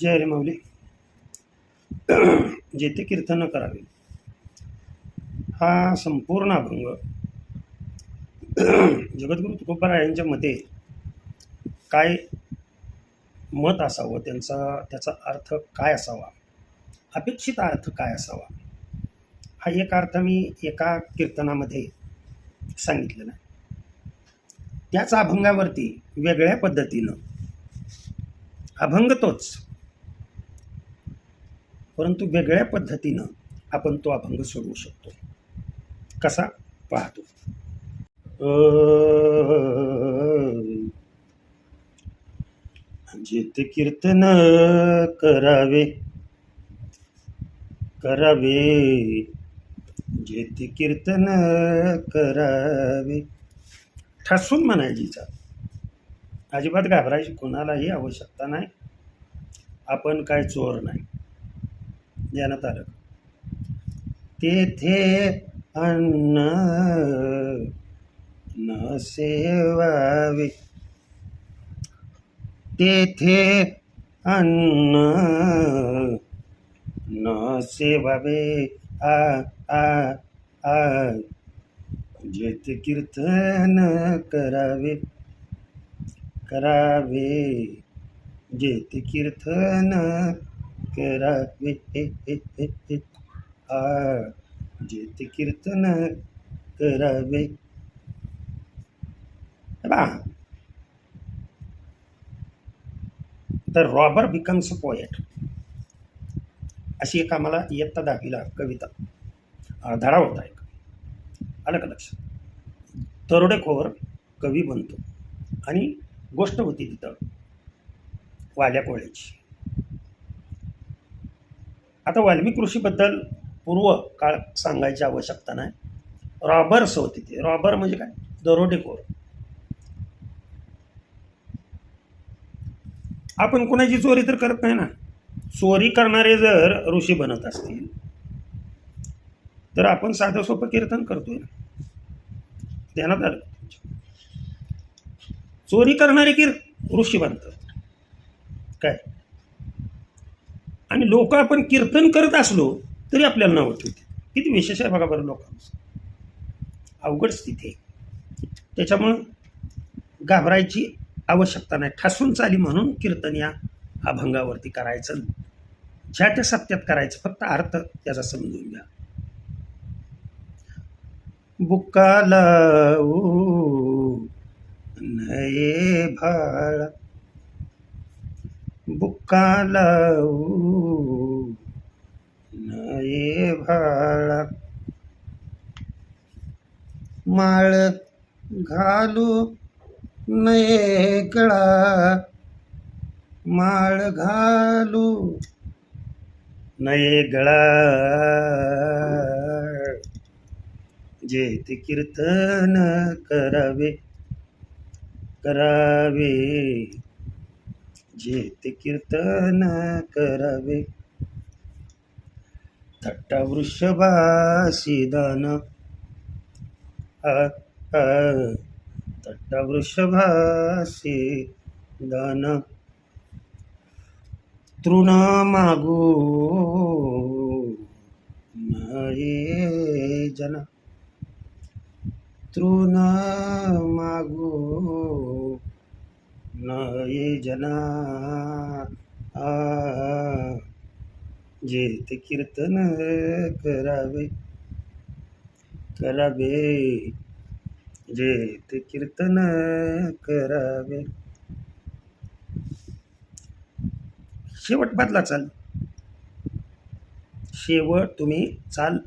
जय रे माऊली. जेथे कीर्तन करावे. हा संपूर्ण अभंग जगद्गुरु तुकोबारायांच्या मते काय मत असावं? त्यांचा त्याचा अर्थ काय असावा? अपेक्षित अर्थ काय असावा? हा एक अर्थ मी एका कीर्तनामध्ये सांगितलेला आहे. त्याच अभंगावरती वेगळ्या पद्धतीनं अभंग तोच परंतु वेगळ्या पद्धतीनं आपण तो अभंग सोडवू शकतो. कसा? पाहतो. म्हणजे जित कीर्तन करावे. करावे. म्हणजे जेथे कीर्तन करावे. ठसून म्हणायचीचा अजिबात घाबरायची कोणालाही आवश्यकता नाही. आपण काय चोर नाही. ध्यानात आलं तेथे अन्न न सेवावे. तेथे अन्न न सेवावे. आ आ आ. जेथे कीर्तन करावे. करावे. जेत कीर्तन करावे. हे, हे, आ जेथे कीर्तन करावे. बा. द रॉबर बिकम्स पोएट अशी एक आम्हाला इयत्ता दहावीला कविता. धडा होता एक. आलं का लक्षात दरोडेखोर कवी बनतो. आणि गोष्ट होती तिथं. वाल्या कोळ्याची. आता वाल्मिक ऋषीबद्दल पूर्व काळ सांगायची आवश्यकता नाही. रॉबर्स होते ते. रॉबर म्हणजे काय? दरोडेखोर. आपण कुणाची चोरी तर करत नाही ना? चोरी करणारे जर ऋषी बनत असतील तर आपण साधं सोपं कीर्तन करतोय ना? ध्यानात आलं? चोरी करणारे की ऋषी बनतात? काय? आणि लोक आपण कीर्तन करत असलो तरी आपल्याला नाव ठेवते किती विशेष आहे बघा बरं लोकांचं. अवघड स्थिती आहे. त्याच्यामुळं घाबरायची आवश्यकता नाही. ठासून चाली म्हणून कीर्तन या अभंगावरती करायचं ज्या त्या सत्यात करायचं. फक्त अर्थ त्याचा समजून घ्या. बुकाला नये भाळ. बुक्का लावू. नये भाळा. माळ घालू नये गळा माळ घालू नये गळा. जे ते कीर्तन करावे करावे. जे ते कीर्तन करावे. थट्टा वृषभासी दान. थट्टा वृषभासी दान. तृण मागू नाही जन. तृण मागू. नये जना. आ जे ते कीर्तन करावे करावे. जे ते कीर्तन करावे. शेवट बदला चाल. शेवट तुम्ही चाल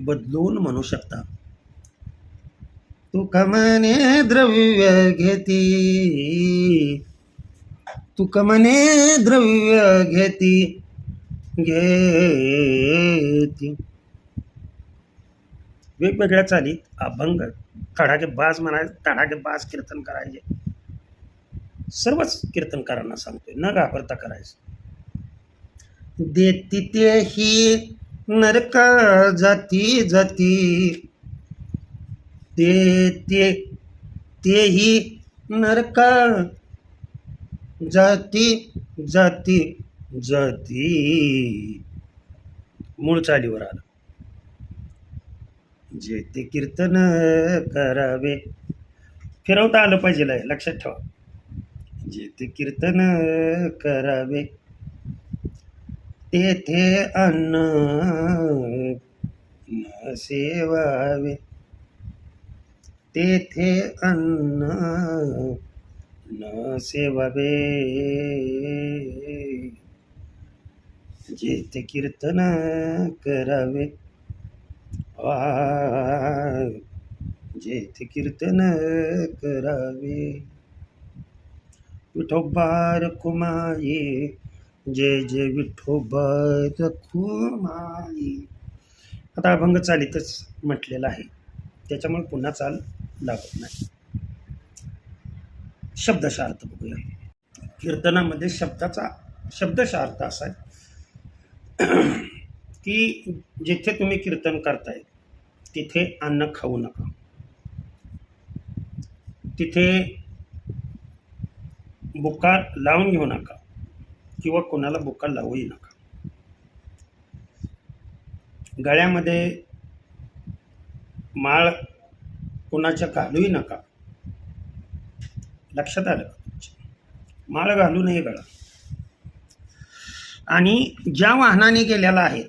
बदलून म्हणू शकता. कमने द्रव्य घेती. तू कमने द्रव्य घेती. घेती. वेगवेगळ्या चालीत अभंग तडाके बाज म्हणायचे तडाके बाज कीर्तन करायचे. सर्वच कीर्तनकारांना सांगतोय न घाबरता करायचं. देती तेही नरका जाती जाती. ते ते तेही नरका जाती जाती जाती. मूळ चालीवर आलं. जे ते कीर्तन करावे. फिरवता आलं पाहिजे लक्षात ठेवा. जे ते कीर्तन करावे. तेथे अन्न सेवावे. तेथे अन्न न सेवावे. जेथे कीर्तन करावे. वा जे कीर्तन करावे. विठोबार कुमाये जय जय विठोबार कुमाये. आता अभंग चालीतच म्हटलेला आहे. त्याच्यामुळे पुन्हा चाल लागत नाही. शब्दशः अर्थ बघूया. कीर्तनामध्ये शब्दाचा शब्दशः अर्थ असा आहे. की जिथे तुम्ही कीर्तन करताय तिथे अन्न खाऊ नका. तिथे बुका लावून घेऊ नका किंवा कोणाला बुका लावूही नका. गळ्यामध्ये माळ कोणाच्या घालूही नका. लक्षात आलं का तुमच्या? माळ घालू नये गळा आणि ज्या वाहनाने गेलेला आहे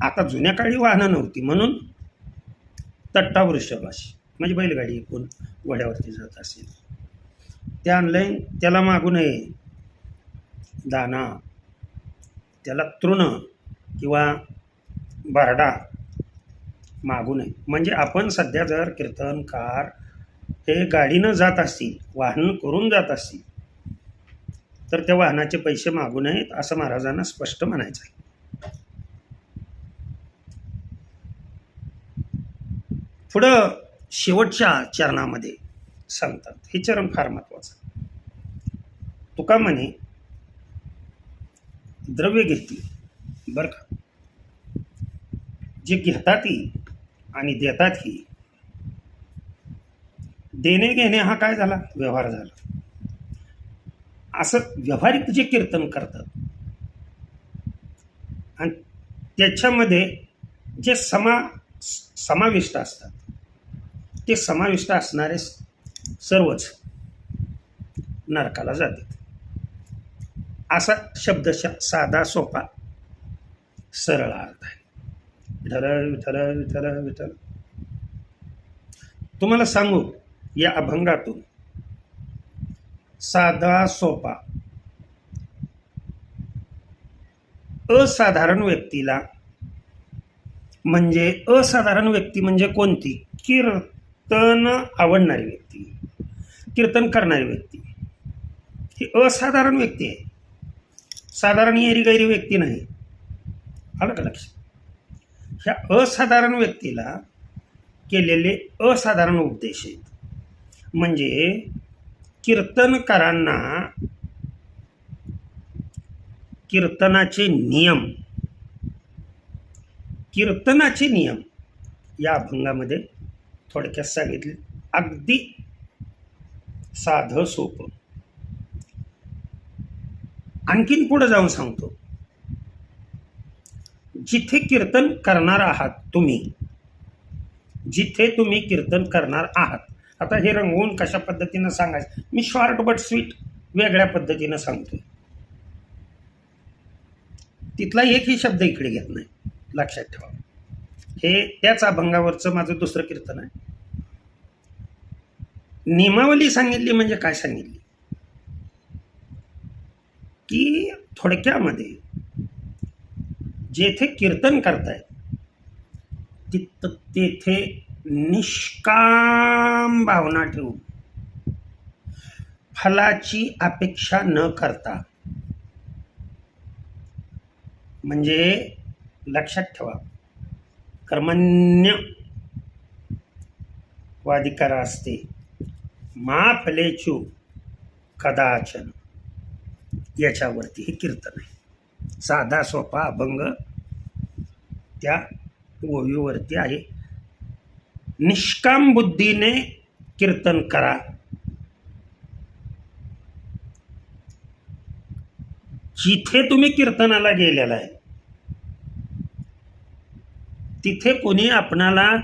आता जुन्या काळी वाहनं नव्हती म्हणून तट्टा वृषभाशी म्हणजे बैलगाडी कोण घोड्यावरती जात असेल. ते ऑनलाईन त्याला मागू नये. दाना त्याला तृण किंवा बारडा मागू नये. म्हणजे आपण सध्या जर कीर्तनकार हे गाडीनं जात असतील वाहन करून जात असतील तर त्या वाहनाचे पैसे मागू नयेत असं महाराजांना स्पष्ट म्हणायचं आहे पुढं शेवटच्या चरणामध्ये सांगतात. हे चरण फार महत्वाचं तुका म्हणे द्रव्य घेतली बरं का? जे घेतात ती आणि देतातही. देणे घेणे हा काय झाला? व्यवहार झाला. असं व्यवहारिक जे कीर्तन करतात आणि त्याच्यामध्ये जे समा समाविष्ट असतात ते समाविष्ट असणारे सर्वच नरकाला जातात. असा शब्द साधा सोपा सरळ अर्थ आहे. विठ्ठल विठ्ठल विठ्ठल विठ्ठल. तुम्हाला सांगू या अभंगातून. साधा सोपा. असाधारण व्यक्तीला म्हणजे असाधारण व्यक्ती म्हणजे कोणती? कीर्तन आवडणारी व्यक्ती. कीर्तन करणारी व्यक्ती. ही असाधारण व्यक्ती आहे. साधारण येरी गैरी व्यक्ती नाही. आलं का लक्षात? ह्या असाधारण व्यक्तीला केलेले असाधारण उपदेश आहेत. म्हणजे कीर्तनकारांना कीर्तनाचे नियम कीर्तनाचे नियम या अभंगामध्ये थोडक्यात सांगितले. अगदी साधं सोपं. आणखीन पुढं जाऊन सांगतो. जिथे कीर्तन करणार आहात तुम्ही. जिथे तुम्ही कीर्तन करणार आहात. आता हे रंगवून कशा पद्धतीनं सांगायचं? मी शॉर्ट बट स्वीट वेगळ्या पद्धतीनं सांगतो तिथला एकही शब्द इकडे घेत नाही. लक्षात ठेवा. हे त्याच अभंगावरचं माझं दुसरं कीर्तन आहे. नियमावली सांगितली म्हणजे काय सांगितली? की थोडक्यामध्ये जेथे कीर्तन करतायत तिथं तेथे निष्काम भावना ठेवून फलाची अपेक्षा न करता म्हणजे लक्षात ठेवा कर्मण्य वाधिकार असते मा फलेचू कदाचन याच्यावरती हे कीर्तन आहे. साधा सोपा अभंग त्या ओवीवरती आहे. निष्काम बुद्धीने कीर्तन करा. जिथे तुम्ही कीर्तनाला गेलेला आहे तिथे कोणी आपणाला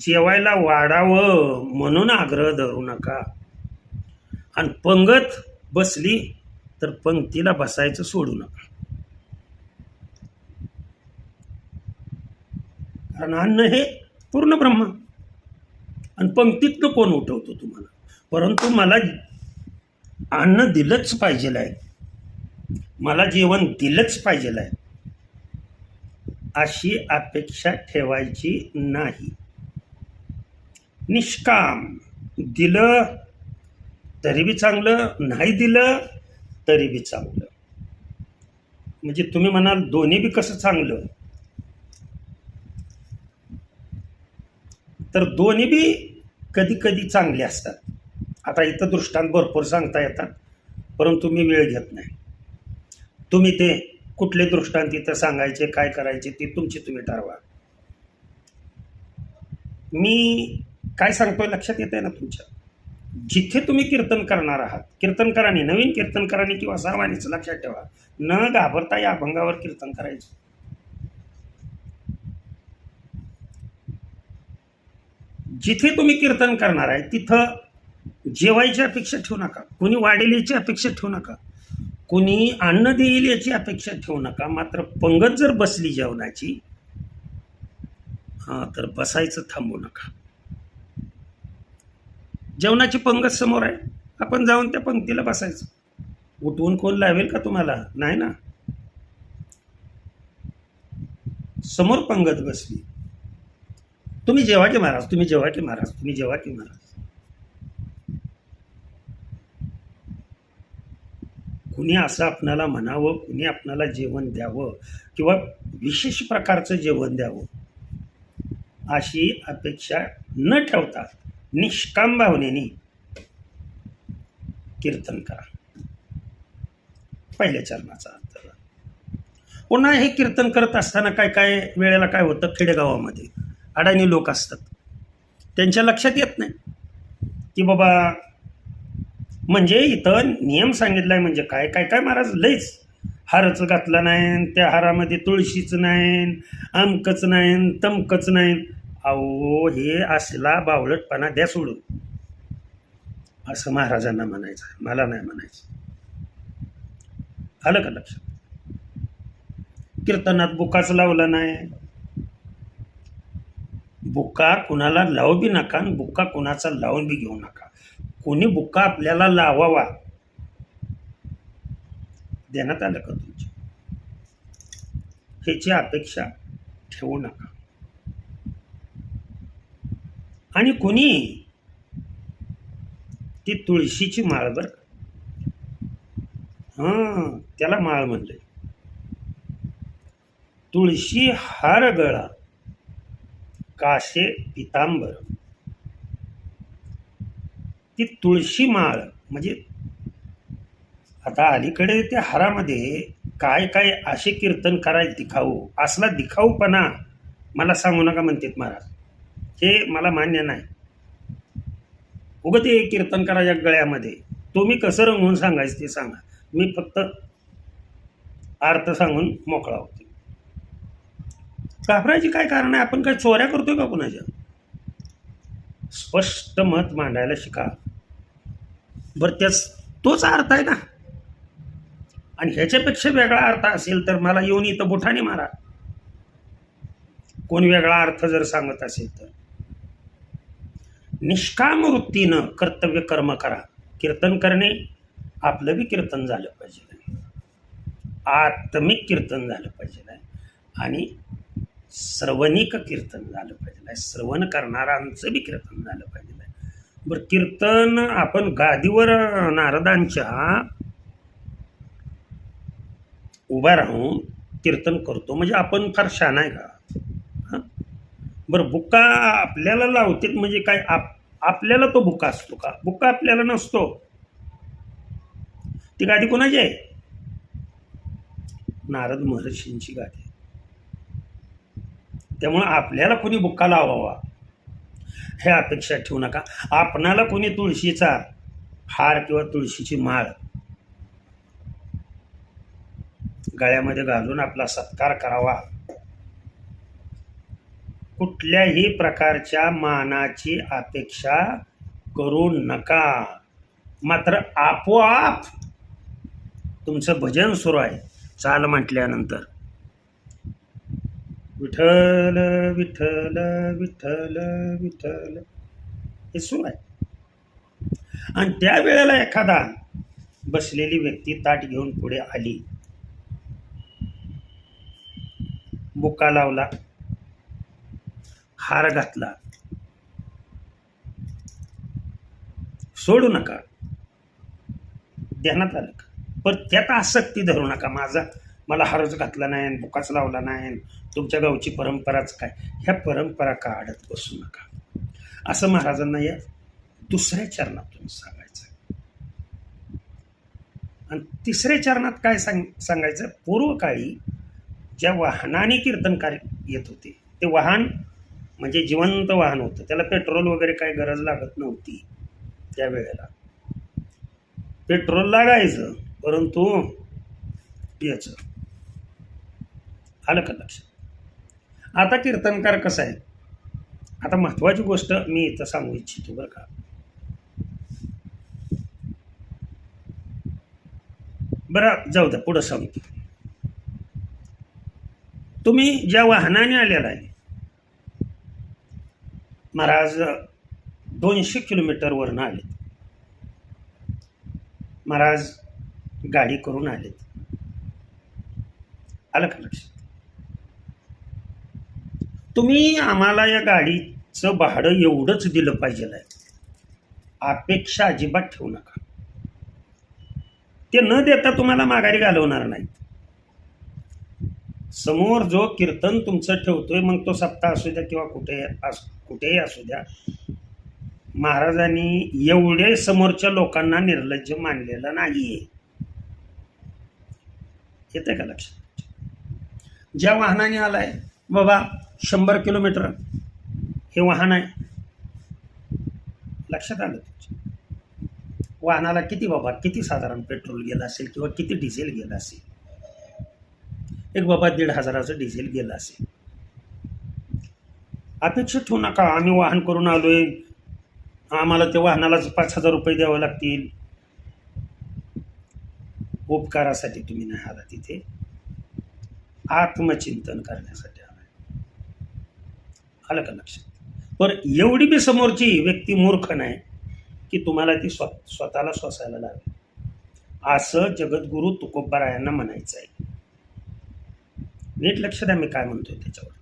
जेवायला वाढावं म्हणून आग्रह धरू नका. आणि पंगत बसली तर पंक्तीला बसायचं सोडू नका. कारण अन्न हे पूर्ण ब्रह्म. आणि पंक्तीतनं कोण उठवतो तुम्हाला? परंतु मला अन्न दिलंच पाहिजेल आहे. मला जेवण दिलंच पाहिजेल आहे. अशी अपेक्षा ठेवायची नाही. निष्काम. दिलं तरी बी चांगलं नाही दिलं तरी बी चांगलं. म्हणजे तुम्ही म्हणाल दोन्ही बी कसं चांगलं? तर दोन्ही बी कधी कधी चांगले असतात. आता इथं दृष्टांत भरपूर सांगता येतात परंतु मी वेळ घेत नाही. तुम्ही ते कुठले दृष्टांत इथं सांगायचे काय करायचे ते तुमची तुम्ही ठरवा. मी काय सांगतोय लक्षात येत आहे ना तुमच्या? जिथे तुम्ही कीर्तन करणार आहात कीर्तनकारांनी नवीन कीर्तनकारांनी किंवा सर्वांनीच लक्षात ठेवा न घाबरता या अभंगावर कीर्तन करायचं. जिथे तुम्ही कीर्तन करणार आहे तिथं जेवायची अपेक्षा ठेवू नका कोणी वाढेल याची अपेक्षा ठेवू नका कोणी अन्न देईल याची अपेक्षा ठेवू नका मात्र पंगत जर बसली जेवणाची हां तर बसायचं थांबू नका. जेवणाची पंगत समोर आहे. आपण जाऊन त्या पंक्तीला बसायचं. उठवून कोण लावेल का तुम्हाला? नाही ना? समोर पंगत बसली. तुम्ही जेव्हा की महाराज तुम्ही जेव्हा की महाराज तुम्ही जेव्हा की महाराज. कुणी असं आपणाला म्हणावं कुणी आपणाला जेवण द्यावं किंवा विशेष प्रकारचं जेवण द्यावं अशी अपेक्षा न ठेवता निष्काम भावनेने कीर्तन करा. पहिल्या चरणाचा अर्थ. पुन्हा हे कीर्तन करत असताना काय काय वेळेला काय होतं? खेडेगावामध्ये अडाणी लोक असतात. त्यांच्या लक्षात येत नाही. की बाबा म्हणजे इथं नियम सांगितलाय म्हणजे काय काय काय महाराज? लईच हारच घातला नाही त्या हारामध्ये तुळशीच नाही आमकच नाही तमकच नाही. अहो हे असला बावळटपणा द्या सोडून. असं महाराजांना म्हणायचं मला नाही म्हणायचं. आलं का लक्षात? कीर्तनात बुकाच लावला नाही. बुक्का कुणाला लावू बी नका आणि बुक्का कुणाचा लावून बी घेऊ नका. कोणी बुक्का आपल्याला लावावा देण्यात आलं का तुमच्या? ह्याची अपेक्षा ठेवू नका. आणि कोणी? ती तुळशीची माळ बर हां त्याला माळ म्हणले तुळशी हार गळा काशे पितांबर. ती तुळशी माळ म्हणजे आता अलीकडे त्या हारामध्ये काय काय असे कीर्तन करायला दिखाऊ असला दिखाऊपणा मला सांगू नका म्हणतात महाराज. हे मला मान्य नाही. उगं ते कीर्तन गळ्यामध्ये. तुम्ही कसं रंगवून सांगायचं ते सांगा. मी फक्त अर्थ सांगून मोकळा होतो. घाबरायची काय कारण आहे? आपण काय चोऱ्या करतोय का कुणाच्या? स्पष्ट मत मांडायला शिका. बरं त्याच तोच अर्थ आहे ना? आणि ह्याच्यापेक्षा वेगळा अर्थ असेल तर मला येऊन इथं बुठाने मारा. कोण वेगळा अर्थ जर सांगत असेल तर. निष्काम वृत्तीनं कर्तव्य कर्म करा. कीर्तन करणे आपलं बी कीर्तन झालं पाहिजे. आत्मिक कीर्तन झालं पाहिजे. आणि श्रवणिक कीर्तन झालं पाहिजे. श्रवण करणाऱ्यांचं बी कीर्तन झालं पाहिजे. बरं कीर्तन आपण गादीवर नारदांच्या उभा राहून कीर्तन करतो. म्हणजे आपण फार शान आहे का? बरं बुक्का आपल्याला लावतेत म्हणजे काय? आप आपल्याला तो बुक्का असतो का? बुक्का आपल्याला नसतो. ती गादी कोणाची आहे? नारद महर्षींची गादी त्यामुळं आपल्याला कोणी बुक्का लावावा? हे अपेक्षा ठेवू नका. आपणाला कोणी तुळशीचा हार किंवा तुळशीची माळ गळ्यामध्ये घालून आपला सत्कार करावा? कुठल्याही प्रकारच्या मानाची अपेक्षा करू नका. मात्र आपोआप तुमचं भजन सुरू आहे. चाल म्हटल्यानंतर. विठ्ठल विठ्ठल विठ्ठल विठ्ठल. हे सुरू आहे. आणि त्यावेळेला एखादा बसलेली व्यक्ती ताट घेऊन पुढे आली. बुका लावला. हार घातला. सोडू नका. ध्यानात आलं का? पण त्यात आसक्ती धरू नका. माझा मला हारच घातला नाही भुकाच बुकाच लावला नाही तुमच्या गावची परंपराच काय? ह्या परंपरा काढत बसू नका? असं महाराजांना या दुसऱ्या चरणातून सांगायचं. आणि तिसऱ्या चरणात काय सांग सांगायचं? पूर्वकाळी ज्या वाहनाने कीर्तनकार येत होते ते वाहन म्हणजे जिवंत वाहन होतं. त्याला पेट्रोल वगैरे काही गरज लागत नव्हती त्यावेळेला पेट्रोल लागायचं परंतु याचं आलं का लक्षात आता कीर्तनकार कसं आहे आता महत्त्वाची गोष्ट मी इथं सांगू इच्छितो बरं का. बरं जाऊ द्या पुढं सांगतो. तुम्ही ज्या वाहनाने आलेला आहे महाराज दोनशे किलोमीटरवरनं आलेत. महाराज गाडी करून आलेत. आलं का लक्षात? तुम्ही आम्हाला या गाडीचं भाडं एवढंच दिलं पाहिजे आहे. अपेक्षा अजिबात ठेवू नका. ते न देता तुम्हाला माघारी घालवणार नाहीत. समोर जो कीर्तन तुमचं ठेवतोय मग तो सप्ताह असू द्या किंवा कुठे अस. कुठेही असू द्या. महाराजांनी एवढे समोरच्या लोकांना निर्लज्ज मानलेलं नाहीये. येते का लक्षात? ज्या वाहनाने आलाय बाबा शंभर किलोमीटर. हे वाहन आहे. लक्षात आलं तुमच्या? वाहनाला किती बाबा किती साधारण पेट्रोल गेलं असेल किंवा किती डिझेल गेलं असेल? एक बाबा दीड हजाराचं डिझेल गेलं असेल. अपेक्षा ठेवू नका आम्ही वाहन करून आलो आहे आम्हाला त्या वाहनालाच पाच हजार रुपये द्यावे लागतील. उपकारासाठी तुम्ही नाही आला तिथे. आत्मचिंतन करण्यासाठी आला आलं का लक्षात? पण एवढी बी समोरची व्यक्ती मूर्ख नाही की तुम्हाला ती स्व स्वतःला स्वसायला लावेल. असं जगद्गुरू तुकोबारायांना म्हणायचं आहे नीट लक्ष द्या मी काय म्हणतोय त्याच्यावर.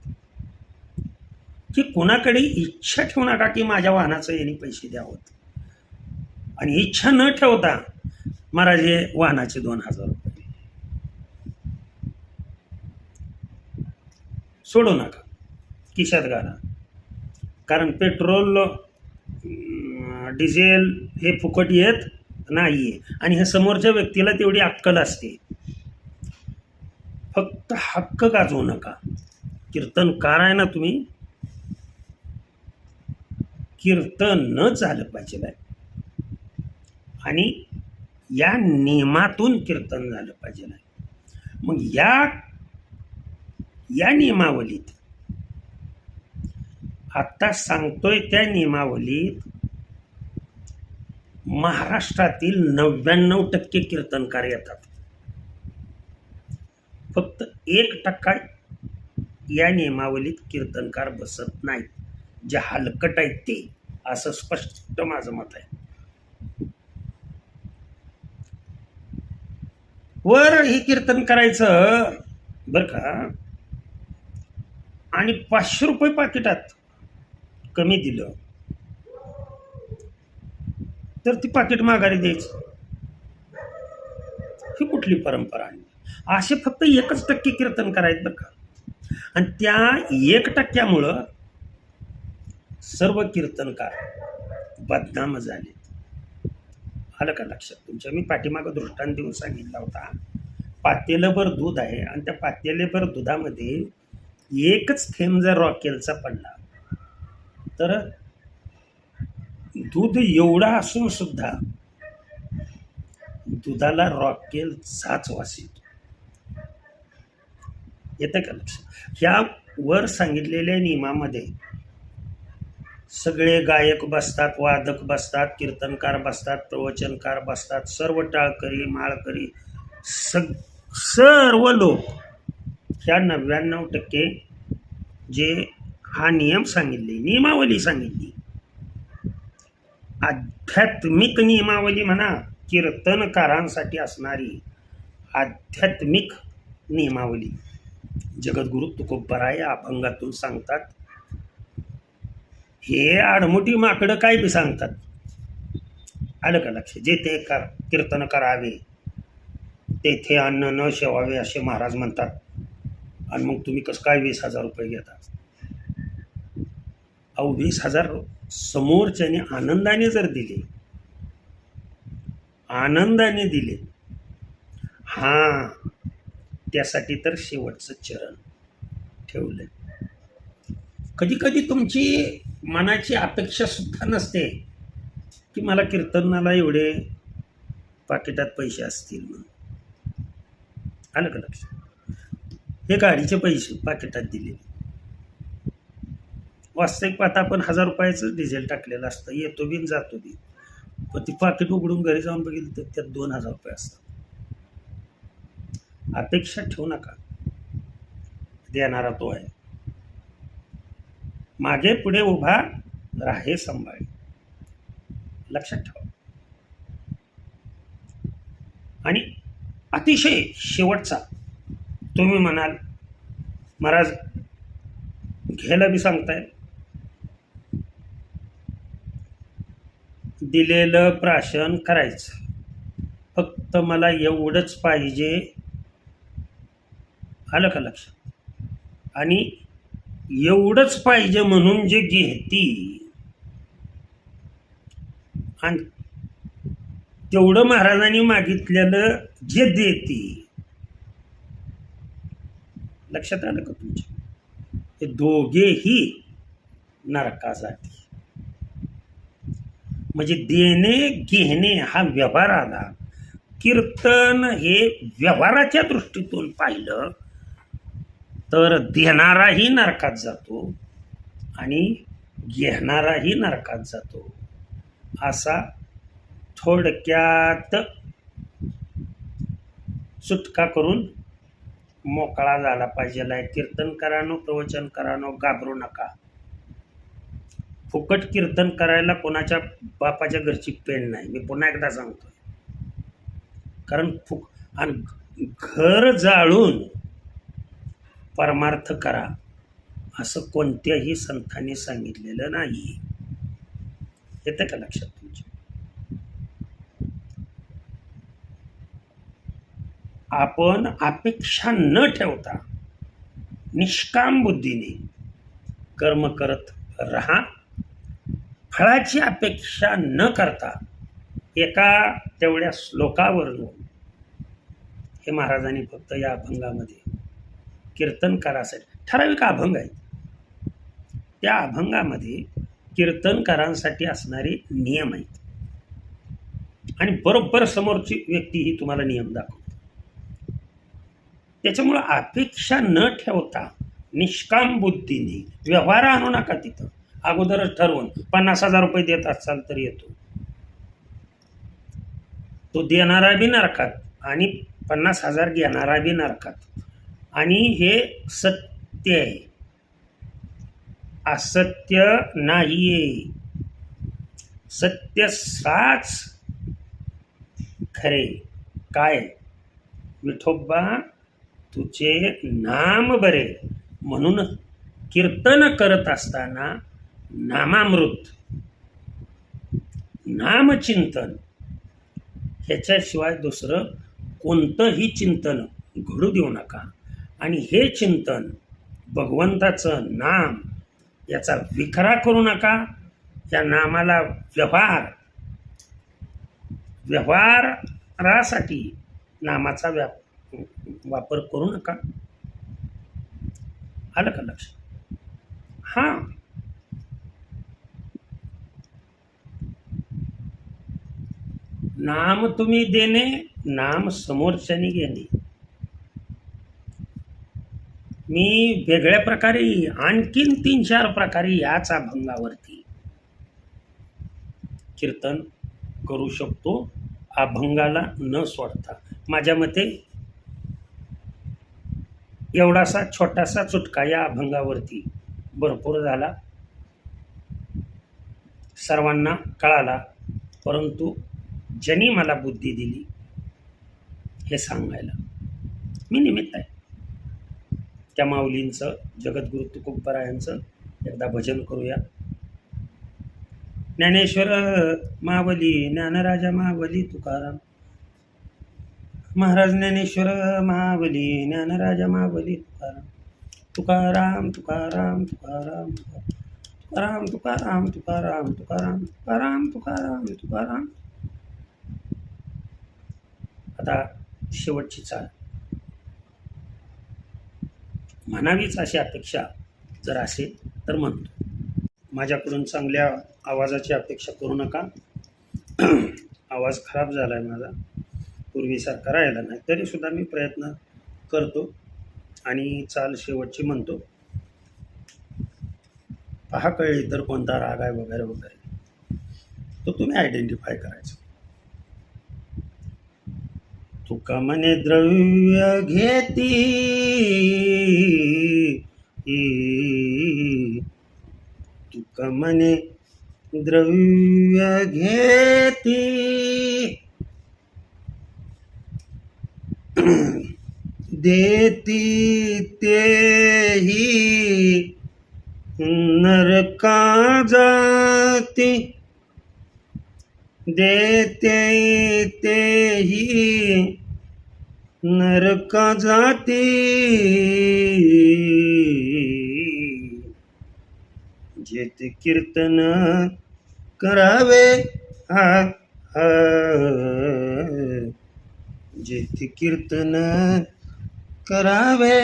की कोणाकडे इच्छा ठेवू नका की माझ्या वाहनाचं यांनी पैसे द्यावत आणि इच्छा न ठेवता महाराज हे वाहनाचे दोन हजार रुपये. सोडू नका. किशात घाला. कारण पेट्रोल डिझेल हे फुकट येत नाही आहे आणि हे समोरच्या व्यक्तीला तेवढी अक्कल असते. फक्त हक्क गाजवू नका. कीर्तनकार आहे ना तुम्ही कीर्तन न झालं पाहिजे आणि या नियमातून कीर्तन झालं पाहिजे मग या या नियमावलीत आत्ता सांगतोय त्या नियमावलीत महाराष्ट्रातील नव्याण्णव टक्के कीर्तनकार येतात. फक्त एक टक्का या नियमावलीत कीर्तनकार बसत नाहीत. जे हलकट आहेत ते असं स्पष्ट माझं मत आहे. वर हे कीर्तन करायचं बर का? आणि पाचशे रुपये पाकिटात कमी दिलं. तर ती पाकिट माघारी द्यायची. ही कुठली परंपरा आहे? असे फक्त एकच टक्के कीर्तन करायचं बरं का? आणि त्या एक टक्क्यामुळं सर्व कीर्तनकार बदनाम झाले आलं का लक्षात तुमच्या? मी पाठीमागं दृष्टांत देऊन सांगितला होता. पातेलभर दूध आहे आणि त्या पातेलेभर दुधामध्ये एकच थेंब जर रॉकेलचा पडला तर दूध एवढा असून सुद्धा दुधाला रॉकेलचाच वास येतो. येतं का लक्ष ह्या वर सांगितलेल्या नियमामध्ये सगळे गायक बसतात वादक बसतात कीर्तनकार बसतात प्रवचनकार बसतात सर्व टाळकरी माळकरी सग सर्व लोक ह्या नव्याण्णव टक्के जे हा नियम सांगितले नियमावली सांगितली. आध्यात्मिक नियमावली म्हणा कीर्तनकारांसाठी असणारी आध्यात्मिक नियमावली. जगद्गुरु तुकोबराय अभंगातून सांगतात हे आडमुठी माकडं काय बी सांगतात. आलं का लक्ष? जे ते कर कीर्तन करावे. तेथे अन्न न शेवावे असे महाराज म्हणतात. आणि मग तुम्ही कसं काय वीस हजार रुपये घेता? अहो वीस हजार समोरच्याने आनंदाने जर दिले आनंदाने दिले हां त्यासाठी तर शेवटचं चरण ठेवलं कधी कधी तुमची मनाची अपेक्षासुद्धा नसते की मला कीर्तनाला एवढे पाकिटात पैसे असतील म्हणून. आलं का लक्ष? हे गाडीचे पैसे पाकिटात दिलेले. वास्तविक पाहता आपण हजार रुपयाचं डिझेल टाकलेलं असतं. येतो बिन जातो बी पण ती पाकिट उघडून घरी जाऊन बघितलं तर त्यात दोन हजार रुपये असतात. अपेक्षा ठेवू नका. देणारा तो आहे. मागे पुढे उभा राहे संभाळी. लक्षात ठेवा. आणि अतिशय शेवटचा तुम्ही म्हणाल महाराज घ्यायला बी सांगताय. दिलेलं प्राशन करायचं. फक्त मला एवढंच पाहिजे. आलं का लक्षात? आणि एवढंच पाहिजे म्हणून जे घेती. आणि तेवढं महाराजांनी मागितलेलं जे देती. लक्षात आलं का तुमच्या? हे दोघेही नरकासाठी. म्हणजे देणे घेणे हा व्यवहार आला. कीर्तन हे व्यवहाराच्या दृष्टीतून पाहिलं. तर देणाराही नरकात जातो आणि घेणाराही नरकात जातो. असा थोडक्यात सुटका करून मोकळा झाला पाहिजे. आहे कीर्तन करानो प्रवचन करानो घाबरू नका. फुकट कीर्तन करायला कोणाच्या बापाच्या घरची पेन नाही. मी पुन्हा एकदा सांगतोय. कारण फुक आणि घर जाळून परमार्थ करा. असं कोणत्याही संतांनी सांगितलेलं नाही. येतं का लक्षात तुमच्या? आपण अपेक्षा न ठेवता निष्काम बुद्धीने कर्म करत राहा. फळाची अपेक्षा न करता एका तेवढ्या श्लोकावरून हे महाराजांनी फक्त या अभंगामध्ये कीर्तनकारासाठी ठराविक अभंग आहेत. त्या अभंगामध्ये कीर्तनकारांसाठी असणारे नियम आहेत. आणि बरोबर समोरची व्यक्ती ही तुम्हाला नियम दाखवते. त्याच्यामुळं अपेक्षा न ठेवता निष्काम बुद्धीने व्यवहार आणू नका तिथं. अगोदरच ठरवून पन्नास हजार रुपये देत असाल तर येतो. तो देणारा बी नरकात आणि पन्नास हजार घेणारा बी नरकात. आणि हे सत्य आहे. असत्य नाहीये. सत्य साच खरे. काय? विठोबा तुझे नाम बरे. म्हणून कीर्तन करत असताना नामामृत नामचिंतन. ह्याच्याशिवाय दुसरं कोणतंही चिंतन घडू देऊ नका. आणि हे चिंतन भगवंताचं नाम याचा विखरा करू नका. या नामाला व्यवहार व्यवहारासाठी नामाचा व्या वापर करू नका. आलं का लक्ष? हां. नाम तुम्ही देणे नाम समोरच्याने घेणे. मी वेगळ्या प्रकारे आणखीन तीन चार प्रकारे याच अभंगावरती कीर्तन करू शकतो अभंगाला न सोडता. माझ्या मते एवढासा छोटासा चुटका या अभंगावरती भरपूर झाला. सर्वांना कळाला परंतु ज्यांनी मला बुद्धी दिली हे सांगायला मी निमित्त आहे. त्या माऊलींचं जगद्गुरु तुकोबरायांचं एकदा भजन करूया. ज्ञानेश्वर मावली ज्ञानराजा मावली तुकाराम. महाराज ज्ञानेश्वर मावली ज्ञानराजा मावली तुकाराम. तुकाराम तुकाराम तुकाराम तुकाराम तुकाराम तुकाराम तुकाराम तुकाराम तुकाराम तुकाराम. आता शेवटची चाल. म्हणावीच अशी अपेक्षा जर असेल तर म्हणतो. माझ्याकडून चांगल्या आवाजाची अपेक्षा करू नका. आवाज खराब झाला आहे माझा पूर्वीसारखा राहिला नाही तरीसुद्धा मी प्रयत्न करतो आणि चाल शेवटची म्हणतो. पहा कळली तर कोणता राग आहे वगैरे वगैरे. तो तुम्ही आयडेंटिफाय करायचा. तुका मने द्रव्य घेती. तुका मने द्रव्य घेती. देती तेही नरका जाती. देते तेही नरका जाती. जेत कीर्तन करावे. हा हा. जेत कीर्तन करावे.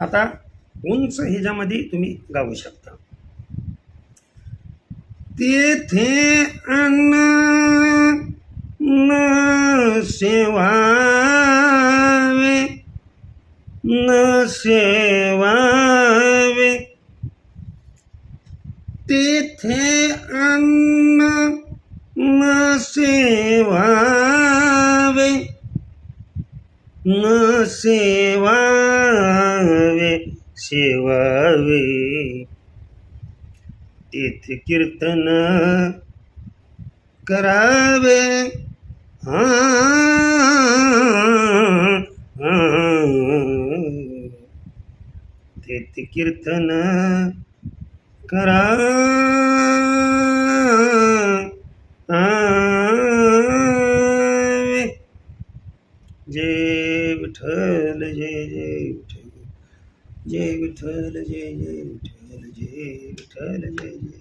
आता उंच ह्याच्यामध्ये तुम्ही गाऊ शकता. तेथे अन्न न सेवावे न सेवावे। तेथे अन्न न सेवावे न सेवावे सेवावे। तेथे कीर्तन करावे। तेथे कीर्तन करा. जय विठ्ठल जय जय विठ्ठल. जय विठ्ठल जय जय विठ्ठल जय विठ्ठल जय जय